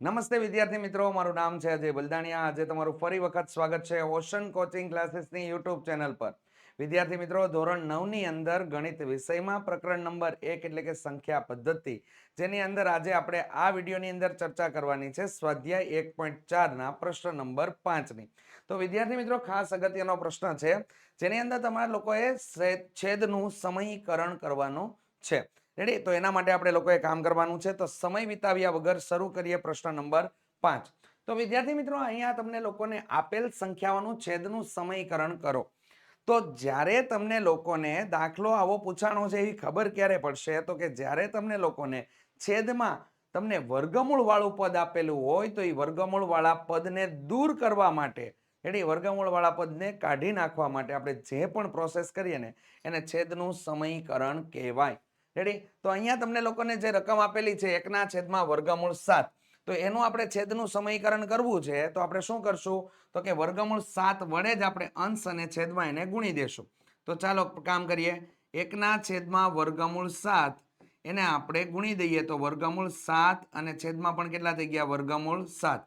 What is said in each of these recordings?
નમસ્તે વિદ્યાર્થી મિત્રો, મારું નામ છે અજય બલદાણિયા. આજે તમારું ફરી વખત સ્વાગત છે ઓશન કોચિંગ ક્લાસીસની યુટ્યુબ ચેનલ પર. વિદ્યાર્થી મિત્રો, ધોરણ નવની અંદર ગણિત વિષયમાં પ્રકરણ નંબર એક એટલે કે સંખ્યા પદ્ધતિ, જેની અંદર આજે આપણે આ વિડીયોની અંદર ચર્ચા કરવાની છે સ્વાધ્યાય એક પોઈન્ટ ચારના પ્રશ્ન નંબર પાંચની. તો વિદ્યાર્થી મિત્રો, ખાસ અગત્યનો પ્રશ્ન છે, જેની અંદર તમારા લોકોએ છેદનું સમયીકરણ કરવાનું છે. રેડી તો એના માટે આપણે લોકોએ કામ કરવાનું છે. તો સમય વિતાવ્યા વગર શરૂ કરીએ પ્રશ્ન નંબર પાંચ. તો વિદ્યાર્થી મિત્રો, અહીંયા તમને લોકોને આપેલ સંખ્યાઓનું છેદનું સમયકરણ કરો. તો જ્યારે તમને લોકોને દાખલો આવો પૂછાણો છે એવી ખબર ક્યારે પડશે? તો કે જ્યારે તમને લોકોને છેદમાં તમને વર્ગમૂળવાળું પદ આપેલું હોય, તો એ વર્ગમૂળવાળા પદને દૂર કરવા માટે એટલે વર્ગમૂળવાળા પદને કાઢી નાખવા માટે આપણે જે પણ પ્રોસેસ કરીએ ને, એને છેદનું સમયકરણ કહેવાય. રેડી તો અહીંયા તમને લોકોને જે રકમ આપેલી છે, એકના છેદમાં વર્ગમૂળ સાત. તો એનું આપણે છેદનું સમયકરણ કરવું છે, તો આપણે શું કરશું? તો કે વર્ગમૂળ સાત વડે જ આપણે અંશ અને છેદમાં એને ગુણી દેશું. તો ચાલો કામ કરીએ. એકના છેદમાં વર્ગમૂળ સાત, એને આપણે ગુણી દઈએ તો વર્ગમૂળ સાત અને છેદમાં પણ કેટલા થઈ ગયા? વર્ગમૂળ સાત.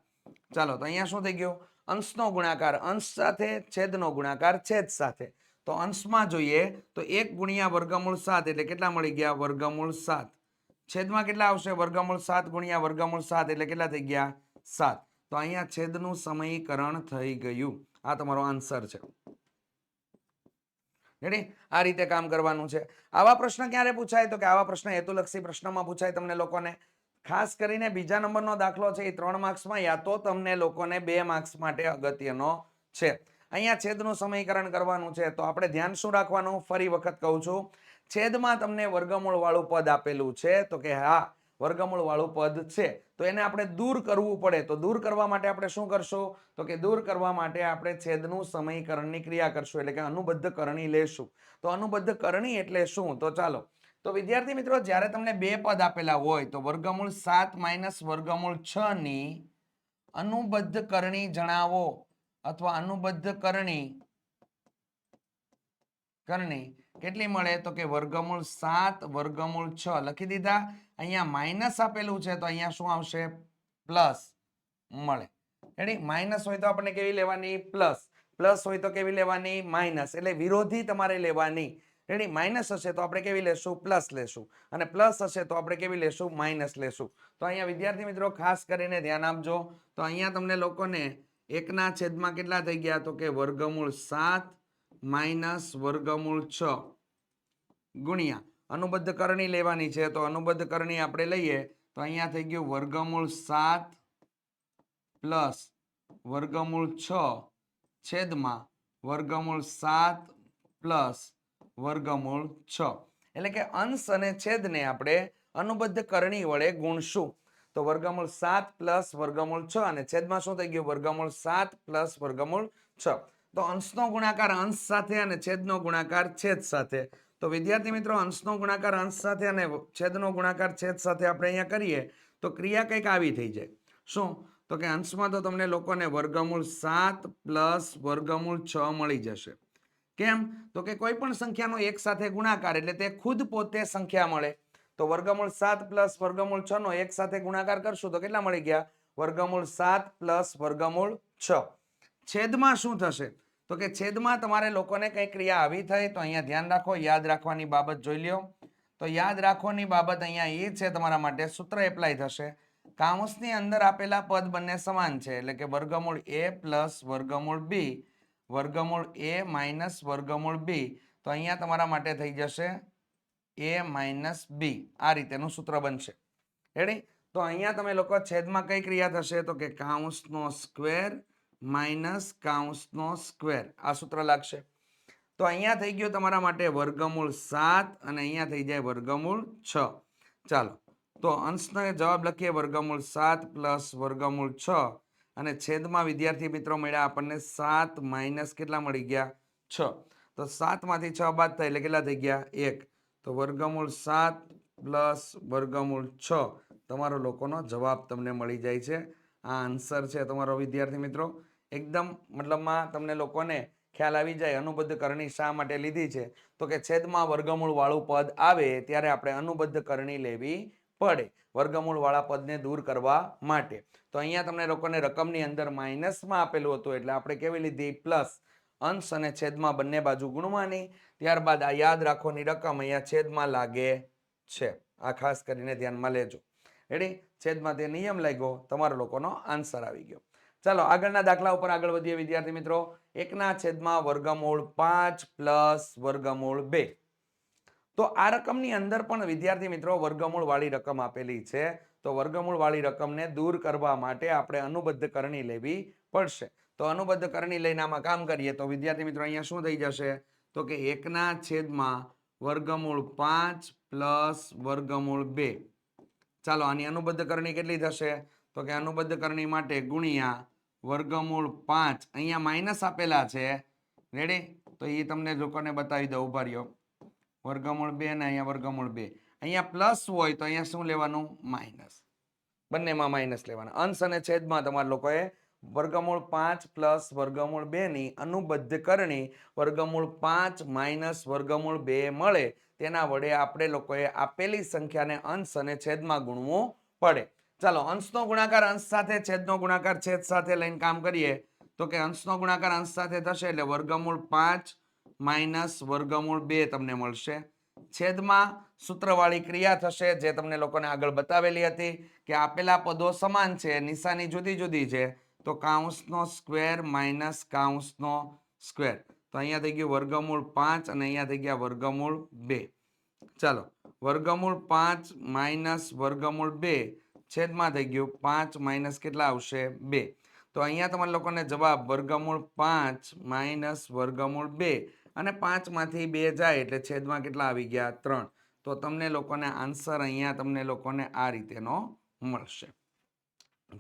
ચાલો, તો અહીંયા શું થઈ ગયું? અંશનો ગુણાકાર, અંશ સાથે છેદનો ગુણાકાર, છેદ સાથે. તો અંશમાં જોઈએ તો એક ગુણ્યા વર્ગમૂળ સાત એટલે કેટલા મળી ગયા? વર્ગમૂળ સાત. છેદમાં કેટલા આવશે? વર્ગમૂળ સાત ગુણ્યા વર્ગમૂળ સાત એટલે કેટલા થઈ ગયા? સાત. તો અહીંયા છેદનું સમયીકરણ થઈ ગયું. આ તમારો આન્સર છે. આ રીતે કામ કરવાનું છે. આવા પ્રશ્ન ક્યારે પૂછાય? તો કે આવા પ્રશ્ન હેતુલક્ષી પ્રશ્નમાં પૂછાય તમને લોકોને. ખાસ કરીને બીજા નંબરનો દાખલો છે એ ત્રણ માર્ક્સમાં, યા તો તમને લોકોને બે માર્ક્સ માટે અગત્યનો છે. અહીંયા છેદનું સમીકરણ કરવાનું છે. તો આપણે ધ્યાન શું રાખવાનું? ફરી વખત કહું છું. છેદમાં તમને વર્ગમૂળ વાળું પદ આપેલું છે. તો કે હા વર્ગમૂળ વાળું પદ છે. તો એને આપણે દૂર કરવું પડે. તો દૂર કરવા માટે આપણે શું કરશું? તો કે દૂર કરવા માટે આપણે છેદનું સમયકરણની ક્રિયા કરશું. એટલે કે અનુબદ્ધ કરણી લેશું. તો અનુબદ્ધ કરણી એટલે શું? તો ચાલો. તો વિદ્યાર્થી મિત્રો, જ્યારે તમને બે પદ આપેલા હોય, તો વર્ગમૂળ સાત માઇનસ વર્ગમૂળ છ ની અનુબદ્ધ કરણી જણાવો. અથવા અનુબદ્ધ કરણી કરણી કેટલી મળે? તો કે વર્ગમૂળ સાત, વર્ગમૂળ છ. લખી દીધા. અહીંયા માઇનસ આપેલું છે તો અહીંયા શું આવશે? પ્લસ મળે. રેડી માઇનસ હોય તો આપણે કેવી લેવાની? પ્લસ પ્લસ હોય તો કેવી લેવાની? માઇનસ એટલે વિરોધી તમારે લેવાની. રેડી માઇનસ હશે તો આપણે કેવી લેશું? પ્લસ લેશું. અને પ્લસ હશે તો આપણે કેવી લેશું? માઇનસ લેશું. તો અહીંયા વિદ્યાર્થી મિત્રો ખાસ કરીને ધ્યાન આપજો. તો અહીંયા તમને લોકોને એકના છેદમાં કેટલા થઈ ગયા? તો કે વર્ગમૂળ સાત માઇનસ વર્ગમૂળ છ. ગુણ્યા. અનુબદ્ધ કરણી લેવાની છે, તો અનુબદ્ધ કરણી આપણે લઈએ, તો અહીંયા થઈ ગયું વર્ગમૂળ સાત પ્લસ વર્ગમૂળ છ છેદમાં વર્ગમૂળ સાત પ્લસ વર્ગમૂળ છ. એટલે કે અંશ અને છેદને આપણે અનુબદ્ધ કરણી વડે ગુણશું. તો વર્ગમૂળ સાત પ્લસ વર્ગમૂળ છ અને છેદમાં શું થઈ ગયું? વર્ગમૂળ સાત પ્લસ વર્ગમૂળ છ. તો અંશનો ગુણાકાર અંશ સાથે અને છેદનો ગુણાકાર છેદ સાથે. તો વિદ્યાર્થી મિત્રો, અંશનો ગુણાકાર અંશ સાથે અને છેદનો ગુણાકાર છેદ સાથે આપણે અહીંયા કરીએ તો ક્રિયા કંઈક આવી થઈ જાય. શું? તો કે અંશમાં તો તમને લોકોને વર્ગમૂળ સાત પ્લસ વર્ગમૂળ છ મળી જશે. કેમ? તો કે કોઈ પણ સંખ્યાનો એક સાથે ગુણાકાર એટલે તે ખુદ પોતે સંખ્યા મળે. તો વર્ગમૂળ સાત પ્લસ વર્ગમૂળ છ નો એક સાથે ગુણાકાર કરશું તો કેટલા મળી ગયા? વર્ગમૂળ સાત પ્લસ વર્ગમૂળ છ. છેદમાં શું થશે? તો કે છેદમાં તમારે લોકોને કઈ ક્રિયા આવી થઈ તો અહીંયા ધ્યાન રાખો, યાદ રાખવાની બાબત જોઈ લ્યો. તો યાદ રાખવાની બાબત અહીંયા એ છે તમારા માટે સૂત્ર એપ્લાય થશે. કાઉન્સની અંદર આપેલા પદ બંને સમાન છે, એટલે કે વર્ગમૂળ એ પ્લસ વર્ગમૂળ બી. વર્ગમૂળ એ માઇનસ વર્ગમૂળ બી. તો અહીંયા તમારા માટે થઈ જશે એ માઇનસ બી. આ રીતેનું સૂત્ર બનશે. રેડી તો અહીંયા તમે લોકો છેદમાં કઈ ક્રિયા થશે? તો કે કાઉન્સનો સ્ક્વેર માઇનસ કાઉન્સનો સ્ક્વેર. આ સૂત્ર લાગશે. તો અહીંયા થઈ ગયો તમારા માટે વર્ગમૂળ સાત અને અહીંયા થઈ જાય વર્ગમૂળ છ. ચાલો. તો અંશનો જવાબ લખીએ વર્ગમૂળ સાત પ્લસ વર્ગમૂળ છ. અને છેદમાં વિદ્યાર્થી મિત્રો મળ્યા આપણને સાત માઇનસ કેટલા મળી ગયા? છ. તો સાતમાંથી છ બાદ થાય એટલે કેટલા થઈ ગયા? એક. તો વર્ગમૂળ સાત પ્લસ વર્ગમૂળ છ તમારો લોકોનો જવાબ તમને મળી જાય છે. આ આન્સર છે તમારો વિદ્યાર્થી મિત્રો. એકદમ મતલબમાં તમને લોકોને ખ્યાલ આવી જાય અનુબદ્ધ કરણી શા માટે લીધી છે? તો કે છેદમાં વર્ગમૂળ વાળું પદ આવે ત્યારે આપણે અનુબદ્ધ કરણી લેવી પડે વર્ગમૂળ વાળા પદને દૂર કરવા માટે. તો અહીંયા તમને લોકોને રકમની અંદર માઇનસમાં આપેલું હતું એટલે આપણે કેવી લીધી? પ્લસ અંશ અને છેદમાં બંને બાજુ ગુણવાની. ત્યારબાદ આ યાદ રાખવાની રકમ અહીંયા છેદમાં લાગે છે. આ ખાસ કરીને ધ્યાનમાં લેજો. રેડી છેદમાં તે નિયમ લાગ્યો, તમારા લોકોનો આન્સર આવી ગયો. ચાલો, આગળના દાખલા ઉપર આગળ વધીએ વિદ્યાર્થી મિત્રો. એકના છેદમાં વર્ગમૂળ પાંચ પ્લસ વર્ગમૂળ બે. તો આ રકમની અંદર પણ વિદ્યાર્થી મિત્રો વર્ગમૂળ વાળી રકમ આપેલી છે. તો વર્ગમૂળ વાળી રકમને દૂર કરવા માટે આપણે અનુબદ્ધ કરણી લેવી પડશે. તો અનુબદ્ધ કરણી લઈને આમાં કામ કરીએ તો વિદ્યાર્થી મિત્રો અહીંયા શું થઈ જશે? તો કે એકના છેદમાં વર્ગમૂળ પાંચ પ્લસ વર્ગમૂળ બે. ચાલો આની અનુબદ્ધ કરણી કેટલી થશે? તો કે અનુબદ્ધ કરણી માટે ગુણ્યા વર્ગમૂળ પાંચ. અહીંયા માઇનસ આપેલા છે. રેડી તો એ તમને લોકોને બતાવી દઉં. ઊભા રહ્યો. વર્ગમૂળ બે ને અહીંયા વર્ગમૂળ બે. અહીંયા પ્લસ હોય તો અહીંયા શું લેવાનું? માઇનસ બંનેમાં માઇનસ લેવાના. અંશ અને છેદમાં તમારા લોકોએ વર્ગમૂળ પાંચ પ્લસ વર્ગમૂળ બે ની અનુબદ્ધ કરણી વર્ગમૂળ પાંચ માઇનસ વર્ગમૂળ બે મળે. તેના વડે આપણે લોકોએ આપેલી સંખ્યાને અંશ અને છેદમાં ગુણવું પડે. ચાલો, અંશનો ગુણાકાર અંશ સાથે, છેદનો ગુણાકાર છેદ સાથે લઈને કામ કરીએ. તો કે અંશનો ગુણાકાર અંશ સાથે થશે એટલે વર્ગમૂળ પાંચ માઇનસ વર્ગમૂળ બે તમને મળશે. છેદમાં સૂત્રવાળી ક્રિયા થશે જે તમને લોકોને આગળ બતાવેલી હતી કે આપેલા પદો સમાન છે, નિશાની જુદી જુદી છે, તો કાઉન્સનો સ્ક્વેર માઇનસ કાઉન્સનો સ્ક્વેર. તો અહીંયા થઈ ગયું વર્ગમૂળ પાંચ અને અહીંયા થઈ ગયા વર્ગમૂળ બે. ચાલો, વર્ગમૂળ પાંચ માઇનસ વર્ગમૂળ બે છેદમાં થઈ ગયું પાંચ માઇનસ કેટલા આવશે? બે. તો અહીંયા તમારા લોકોને જવાબ, વર્ગમૂળ પાંચ માઇનસ વર્ગમૂળ બે. અને પાંચમાંથી બે જાય એટલે છેદમાં કેટલા આવી ગયા? ત્રણ. તો તમને લોકોને આન્સર અહીંયા તમને લોકોને આ રીતેનો મળશે.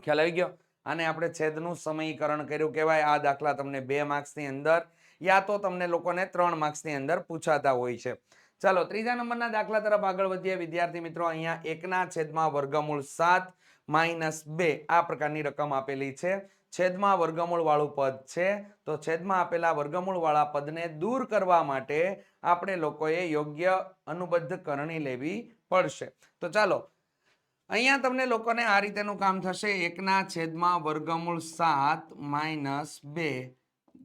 ખ્યાલ આવી ગયો? અને આપણે છેદનું સમીકરણ કર્યું કહેવાય. આ દાખલા તમને બે માર્ક્સની અંદર યા તો તમને લોકોને ત્રણ માર્ક્સની અંદર પૂછાતા હોય છે. ચાલો, ત્રીજા નંબરના દાખલા તરફ આગળ વધીએ. વિદ્યાર્થી મિત્રો, અહીંયા એકના છેદમાં વર્ગમૂળ સાત માઇનસ બે આ પ્રકારની રકમ આપેલી છે. છેદમાં વર્ગમૂળ વાળું પદ છે. તો છેદમાં આપેલા વર્ગમૂળ વાળા પદને દૂર કરવા માટે આપણે લોકોએ યોગ્ય અનુબદ્ધ કરણી લેવી પડશે. તો ચાલો, અહીંયા તમને લોકોને આ રીતેનું કામ થશે. એકના છેદમાં વર્ગમૂળ સાત માઇનસ બે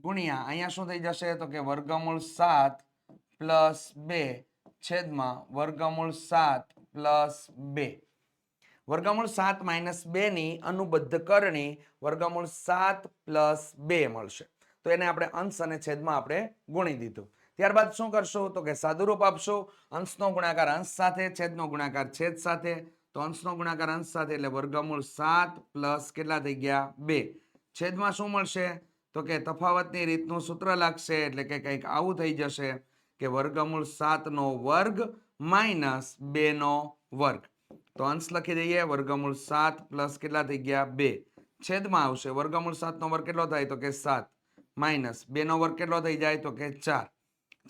ગુણ્યા, અહીંયા શું થઈ જશે? તો કે વર્ગમૂળ સાત પ્લસ બે છેદમાં વર્ગમૂળ સાત પ્લસ બે. વર્ગમૂળ સાત માઇનસ બેની અનુબદ્ધ કરણી વર્ગમૂળ સાત પ્લસ બે મળશે. તો એને આપણે અંશ અને છેદમાં આપણે ગુણી દીધું. ત્યારબાદ શું કરશો? તો કે સાદુરૂપ આપશો. અંશનો ગુણાકાર અંશ સાથે, છેદનો ગુણાકાર છેદ સાથે. તો અંશનો ગુણાકાર અંશ સાથે એટલે વર્ગમૂળ સાત પ્લસ કેટલા થઈ ગયા? બે. છેદમાં શું મળશે? તો કે તફાવતની રીતનું સૂત્ર લાગશે એટલે કે કંઈક આવું થઈ જશે કે વર્ગમૂળ સાતનો વર્ગ માઇનસ બેનો વર્ગ. તો અંશ લખી દઈએ, વર્ગમૂળ સાત પ્લસ કેટલા થઈ ગયા? બે. છેદમાં આવશે. વર્ગમૂળ સાતનો વર્ગ કેટલો થાય? તો કે સાત. માઇનસ બેનો વર્ગ કેટલો થઈ જાય? તો કે ચાર.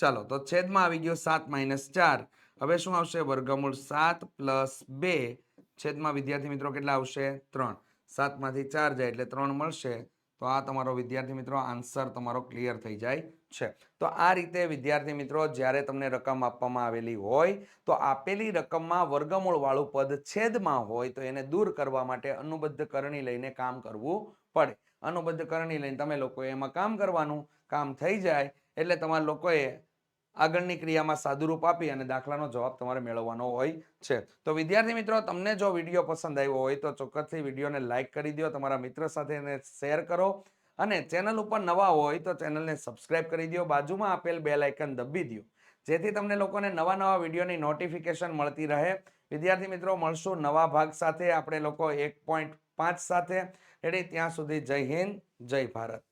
ચાલો, તો છેદમાં આવી ગયો સાત માઇનસ ચાર. હવે શું આવશે? વર્ગમૂળ સાત પ્લસ બે. છેદમાં વિદ્યાર્થી મિત્રો કેટલા આવશે? ત્રણ. સાતમાંથી ચાર જાય એટલે ત્રણ મળશે. તો આ તમારો વિદ્યાર્થી મિત્રો આન્સર તમારો ક્લિયર થઈ જાય છે. તો આ રીતે વિદ્યાર્થી મિત્રો જ્યારે તમને રકમ આપવામાં આવેલી હોય, તો આપેલી રકમમાં વર્ગમૂળવાળું પદ છેદમાં હોય, તો એને દૂર કરવા માટે અનુબદ્ધ કરણી લઈને કામ કરવું પડે. અનુબદ્ધ કરણી લઈને તમે લોકોએ એમાં કામ કરવાનું, કામ થઈ જાય, એટલે તમારા લોકોએ આગળની ક્રિયામાં સાદુરૂપ આપી અને દાખલાનો જવાબ તમારે મેળવવાનો હોય છે. તો વિદ્યાર્થી મિત્રો, તમને જો વીડિયો પસંદ આવ્યો હોય તો ચોક્કસથી વિડીયોને લાઇક કરી દો, તમારા મિત્ર સાથે એને શેર કરો અને ચેનલ ઉપર નવા હોય તો ચેનલને સબસ્ક્રાઇબ કરી દો, બાજુમાં આપેલ બેલ આઇકન દબી દો. જેથી તમને લોકોને નવા નવા વિડીયોની નોટિફિકેશન મળતી રહે. વિદ્યાર્થી મિત્રો, મળશું નવા ભાગ સાથે. આપણે લોકો એક પોઈન્ટ પાંચ સાથે. એટલે ત્યાં સુધી જય હિન્દ, જય ભારત.